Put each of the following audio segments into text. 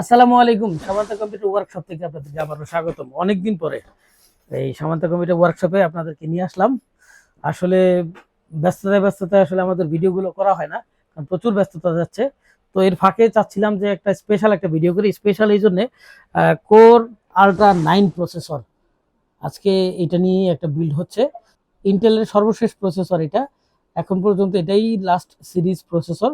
আসসালামু আলাইকুম। সামান্ত computer workshop থেকে আপনাদেরকে আবারও স্বাগতম। অনেকদিন পরে এই সামান্ত কম্পিউটার ওয়ার্কশপে আপনাদেরকে নিয়ে আসলাম। আসলে ব্যস্ততায় ব্যস্ততায় আসলে আমাদের ভিডিওগুলো করা হয় না, কারণ প্রচুর ব্যস্ততা যাচ্ছে। তো এর ফাঁকে চাচ্ছিলাম যে একটা স্পেশাল একটা ভিডিও করি। স্পেশাল এই জন্যে কোর আলট্রা নাইন প্রসেসর আজকে এটা নিয়ে একটা বিল্ড হচ্ছে। ইন্টেলের সর্বশেষ প্রসেসর এটা। এখন পর্যন্ত এটাই লাস্ট সিরিজ প্রসেসর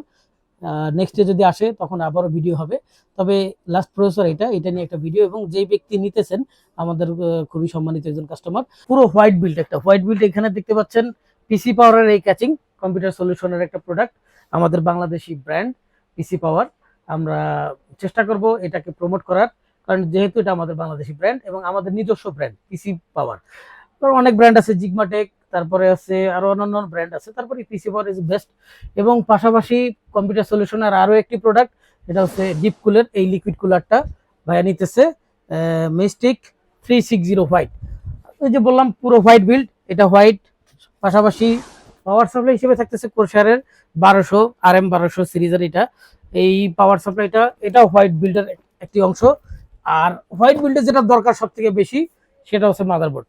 নেক্সটে যদি আসে, তখন আবারও ভিডিও হবে। তবে লাস্ট প্রসেসর এটা এটা নিয়ে একটা ভিডিও এবং যেই ব্যক্তি নিতেছেন, আমাদের খুবই সম্মানিত একজন কাস্টমার পুরো হোয়াইট বিল্ড একটা। হোয়াইট বিল্ড এখানে দেখতে পাচ্ছেন পিসি পাওয়ারের এই ক্যাচিং কম্পিউটার সলিউশনের একটা প্রোডাক্ট আমাদের বাংলাদেশি ব্র্যান্ড পিসি পাওয়ার আমরা চেষ্টা করব এটাকে প্রমোট করার, কারণ যেহেতু এটা আমাদের বাংলাদেশি ব্র্যান্ড এবং আমাদের নিজস্ব ব্র্যান্ড পিসি পাওয়ার অনেক ব্র্যান্ড আছে জিগমাটেক তারপরে আছে আরও অন্যান্য ব্র্যান্ড আছে। তারপরে পিসি পাওয়ার ইজ বেস্ট এবং পাশাপাশি কম্পিউটার সলিউশনের আরও একটি প্রোডাক্ট এটা হচ্ছে ডিপ কুলার এই লিকুইড কুলারটা ভাইয়া নিতেছে Mystique three six zero white ওই যে বললাম, পুরো হোয়াইট বিল্ড এটা হোয়াইট পাশাপাশি পাওয়ার সাপ্লাই হিসেবে থাকতেছে কোরশারের বারোশো আর এম বারোশো সিরিজের এটা। এই পাওয়ার সাপ্লাইটা এটা হোয়াইট বিল্ডের একটি অংশ। আর হোয়াইট বিল্ডের যেটা দরকার সব থেকে বেশি সেটা হচ্ছে মাদারবোর্ড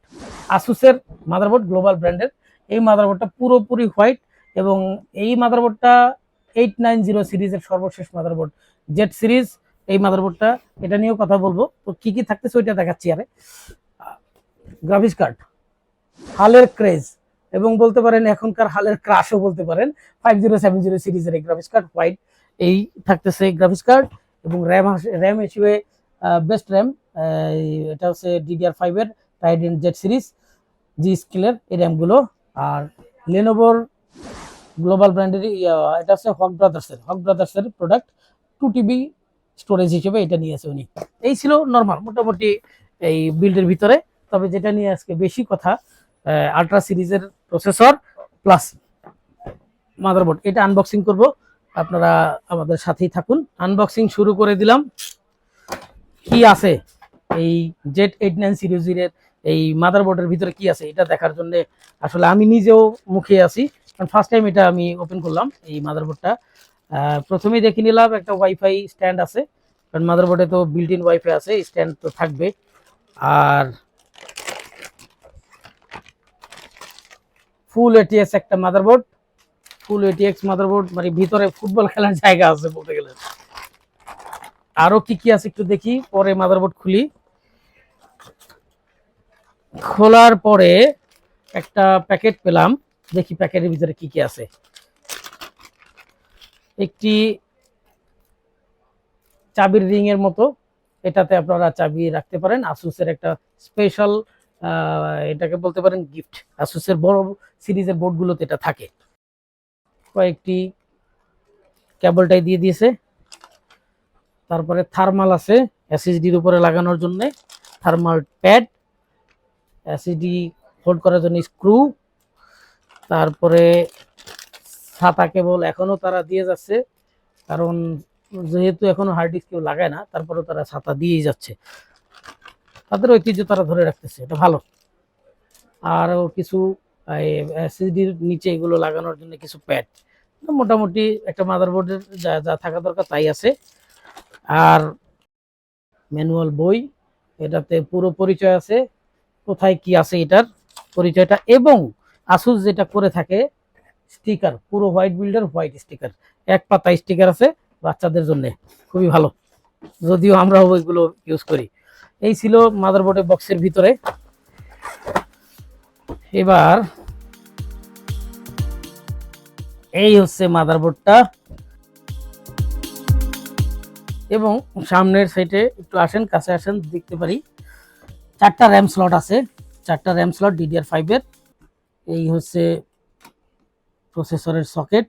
আসুসের মাদারবোর্ড গ্লোবাল ব্র্যান্ডের এই মাদারবোর্ডটা পুরোপুরি হোয়াইট এবং এই মাদারবোর্ডটা এইট নাইন জিরো সিরিজের সর্বশেষ মাদারবোর্ড জেড সিরিজ, এই মাদারবোর্ডটা এটা নিয়েও কথা বলব। তো কি কি থাকতেছে ওইটা দেখাচ্ছি আরে। গ্রাফিক্স কার্ড হালের ক্রেজ এবং বলতে পারেন এখনকার হালের ক্রাশও বলতে পারেন। ফাইভ জিরো সেভেন জিরো সিরিজের এই গ্রাফিক্স কার্ড হোয়াইট এই থাকতেছে গ্রাফিক্স কার্ড এবং র্যাম র্যাম হিসেবে বেস্ট র্যাম এটা হচ্ছে ডিডিআর ফাইভের টাইডেন জেড সিরিজ জি স্কিলের এই র্যামগুলো আর লেনোভোর গ্লোবাল ব্র্যান্ডের এটা হচ্ছে হক ব্রাদার্সের হক ব্রাদার্সের প্রোডাক্ট টু টিবি স্টোরেজ হিসেবে এটা নিয়েছে উনি। এই ছিল নর্মাল মোটামুটি এই বিল্ডের ভিতরে। তবে যেটা নিয়ে আজকে বেশি কথা আলট্রা সিরিজের প্রসেসর প্লাস মাদারবোর্ড এটা আনবক্সিং করব। আপনারা আমাদের সাথেই থাকুন। আনবক্সিং শুরু করে দিলাম। কি আছে? এই জেড এইট নাইন সিরিজের এই মাদারবোর্ডের ভিতরে কি আছে? এটা দেখার জন্য আসলে আমি নিজেও মুখে আছি। কারণ ফার্স্ট টাইম এটা আমি ওপেন করলাম এই মাদারবোর্ডটা প্রথমেই দেখে নিলাম একটা ওয়াইফাই স্ট্যান্ড আছে। কারণ মাদারবোর্ডে তো বিল্ট ইন ওয়াইফাই আছে স্ট্যান্ড তো থাকবে। আর ফুল এটিএস একটা মাদারবোর্ড ফুল এটিএক্স মাদারবোর্ড মানে ভিতরে ফুটবল খেলার জায়গা আছে বলতে গেলে। আরও কি কি আছে একটু দেখি, পরে মাদারবোর্ড খুলি। খোলার পরে একটা প্যাকেট পেলাম, দেখি প্যাকেটের ভিতরে কি কি আছে। একটি চাবির রিং এর মতো, এটাতে আপনারা চাবি রাখতে পারেন আসুসের একটা স্পেশাল এটাকে বলতে পারেন গিফট আসুসের বড় সিরিজের বোর্ডগুলোতে এটা থাকে। কয়েকটি কেবলটাই দিয়ে দিয়েছে। তারপরে থার্মাল আছে এসএসডির উপরে লাগানোর জন্য থার্মাল প্যাড এসএসডি হোল্ড করার জন্য স্ক্রু তারপরে ছাতা কেবল এখনও তারা দিয়ে যাচ্ছে, কারণ যেহেতু এখনও হার্ড ডিস্ক কেউ লাগায় না, তারপরেও তারা ছাতা দিয়েই যাচ্ছে। তাদের ঐতিহ্য তারা ধরে রাখতেছে, এটা ভালো। আরও কিছু এসএসডির নিচে এগুলো লাগানোর জন্য কিছু প্যাড মোটামুটি একটা মাদারবোর্ডের যা যা থাকা দরকার তাই আছে। আর ম্যানুয়াল বই, এটাতে পুরো পরিচয় আছে, কোথায় কি আছে এটার পরিচয়টা, এবং আসুস যেটা করে থাকে, স্টিকার, পুরো হোয়াইট বিল্ডার, হোয়াইট স্টিকার, এক পাতা স্টিকার আছে বাচ্চাদের জন্য, খুবই ভালো, যদিও আমরা ওইগুলো ইউজ করি। এই ছিল মাদারবোর্ডের বক্সের ভিতরে। এবার, এই হচ্ছে মাদারবোর্ডটা। এবং সামনের সাইডে একটু আসেন, কাছে আসেন, দেখতে পারি। চারটা র্যাম স্লট আছে। চারটা র্যাম স্লট ডিডিআর ফাইভের এই হচ্ছে প্রসেসরের সকেট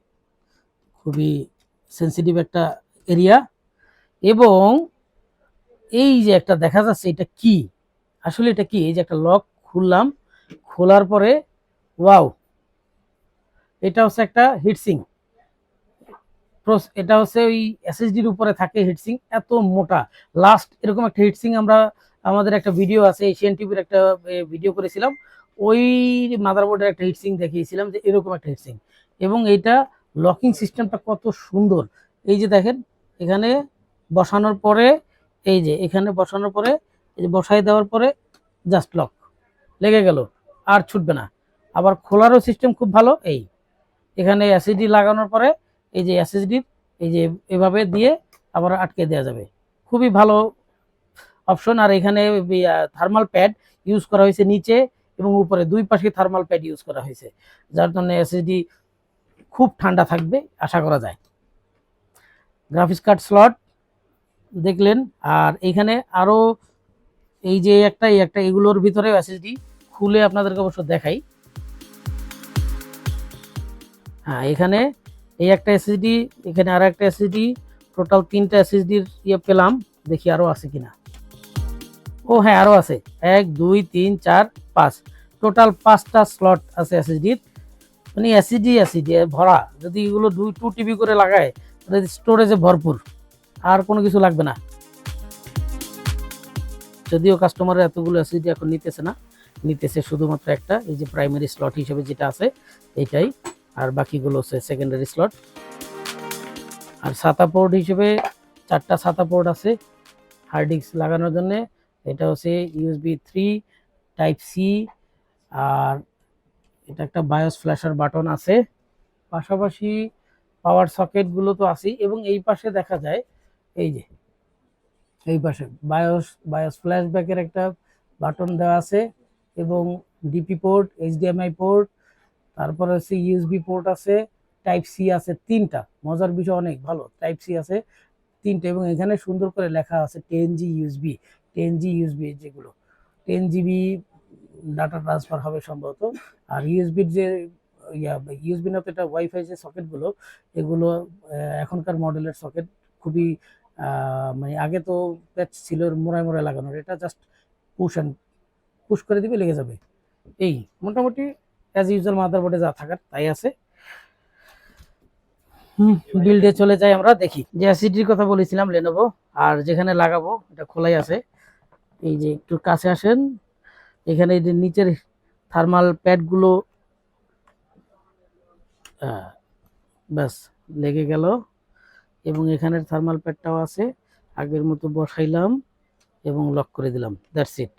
খুবই সেন্সিটিভ একটা এরিয়া এবং এই যে একটা দেখা যাচ্ছে, এটা কি? আসলে এটা কি? এই যে একটা লক খুললাম। খোলার পরে ওয়াও এটা হচ্ছে একটা হিটসিং এটা হচ্ছে ওই এসএসডির উপরে থাকে হিটসিং এত মোটা। লাস্ট এরকম একটা হিটসিং আমরা, আমাদের একটা ভিডিও আছে এশিয়ান টিভির একটা ভিডিও করেছিলাম। ওই মাদারবোর্ডের একটা হিটসিং দেখিয়েছিলাম যে এরকম একটা হিটসিং এবং এইটা লকিং সিস্টেমটা কত সুন্দর। এই যে দেখেন, এখানে বসানোর পরে, এই যে এখানে বসানোর পরে, এই যে বসাই দেওয়ার পরে জাস্ট লক লেগে গেল, আর ছুটবে না। আবার খোলারও সিস্টেম খুব ভালো, এই। এখানে অ্যাসিডি লাগানোর পরে এই যে অ্যাসিডির এই যে এভাবে দিয়ে আবার আটকে দেওয়া যাবে। খুবই ভালো অপশন আর এখানে থার্মাল প্যাড ইউজ করা হয়েছে নিচে এবং উপরে। দুই পাশে থার্মাল প্যাড ইউজ করা হয়েছে। যার জন্য এসএসডি খুব ঠান্ডা থাকবে, আশা করা যায়। গ্রাফিক্স কার্ড স্লট দেখলেন। আর এখানে আরও এই যে একটা, এই একটা, এগুলোর ভিতরে এসএসডি খুলে আপনাদেরকে অবশ্য দেখাই। হ্যাঁ এখানে এই একটা এসএসডি এখানে আর একটা এসএসডি টোটাল তিনটা এসএসডির ইয়ে পেলাম, দেখি আরও আছে কিনা। ও হ্যাঁ আরও আছে। এক, দুই, তিন, চার, পাঁচ। টোটাল পাঁচটা স্লট আছে এসএসডির মানে এসিডি এসিডি ভরা। যদি এগুলো দুই টু টিবি করে লাগায়, তাহলে স্টোরেজে ভরপুর। আর কোনো কিছু লাগবে না। যদিও কাস্টমারের এতগুলো এসিডি এখন নিতেছে না। নিতেছে শুধুমাত্র একটা, এই যে প্রাইমারি স্লট হিসেবে যেটা আছে, এইটাই। আর বাকিগুলো হচ্ছে সেকেন্ডারি স্লট আর সাতা পোর্ট হিসেবে চারটা সাতা পোর্ট আছে হার্ড ডিস্ক লাগানোর জন্য। এটা হচ্ছে ইউএসবি থ্রি টাইপ সি আর এটা একটা বায়োস ফ্ল্যাশার বাটন আছে। পাশাপাশি পাওয়ার সকেটগুলো তো আছেই এবং এই পাশে দেখা যায়, এই যে, এই পাশে বায়োস বায়োস ফ্ল্যাশব্যাকের একটা বাটন দেওয়া আছে এবং ডিপি পোর্ট এইচডিএমআই পোর্ট তারপরে হচ্ছে ইউএসবি পোর্ট আছে টাইপ সি আছে তিনটা। মজার বিষয় অনেক, ভালো। টাইপ সি আছে তিনটা এবং এখানে সুন্দর করে লেখা আছে ten G USB ten G USB যেগুলো। টেন জিবি ডাটা ট্রান্সফার হবে সম্ভবত। আর ইউএসবির যে ইউএসবি না এটা ওয়াইফাই যে সকেটগুলো এগুলো এখনকার মডেলের সকেট খুবই মানে আগে তো প্যাচ ছিল মোড়ায় মোড়ায় লাগানোর। এটা জাস্ট পুশ অ্যান্ড পুশ করে দিবে, লেগে যাবে। এই, মোটামুটি অ্যাজ ইউজুয়াল মাদারবোর্ডে যা থাকার তাই আছে। হুম বিল্ডে চলে যাই আমরা, দেখি। যে অ্যাসিডির কথা বলেছিলাম লেনোভো আর যেখানে লাগাবো, এটা খোলাই আছে। এই যে একটু কাছে আসেন, এখানে এই যে নিচের থার্মাল প্যাডগুলো ব্যাস, লেগে গেল। এবং এখানের থার্মাল প্যাডটাও আছে, আগের মতো বসাইলাম এবং লক করে দিলাম দ্যাটস ইট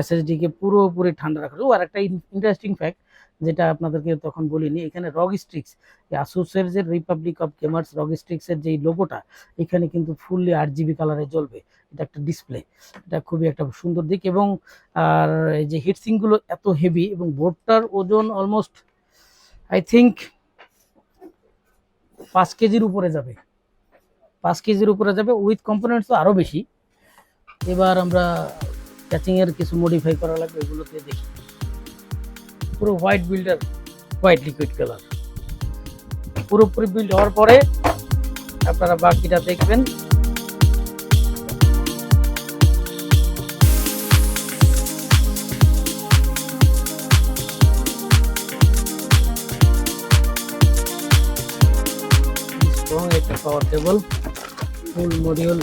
এসএসডিকে পুরোপুরি ঠান্ডা রাখা ও আর একটা ইন্টারেস্টিং ফ্যাক্ট যেটা আপনাদেরকে তখন বলিনি, এখানে রগ স্ট্রিক্স আসুসের যে রিপাবলিক অফ গেমার্স রগ স্ট্রিক্সের যে লোগোটা এখানে কিন্তু ফুললি আট জিবি কালারে জ্বলবে। এটা একটা ডিসপ্লে এটা খুবই একটা সুন্দর দিক এবং, আর এই যে হিটসিংগুলো এত হেভি এবং বোর্ডটার ওজন অলমোস্ট আই থিঙ্ক পাঁচ কেজির উপরে যাবে। পাঁচ কেজির উপরে যাবে উইথ কম্পোনেন্টস তো আরও বেশি। এবার আমরা ক্যাচিংয়ের কিছু মডিফাই করা লাগবে এগুলোতে দেখি। পুরো white builder white liquid colour পুরোপুরি বিল্ড হওয়ার পরে আপনারা বাকিটা দেখবেন। একটা পাওয়ার কেবল ফুল মডিউল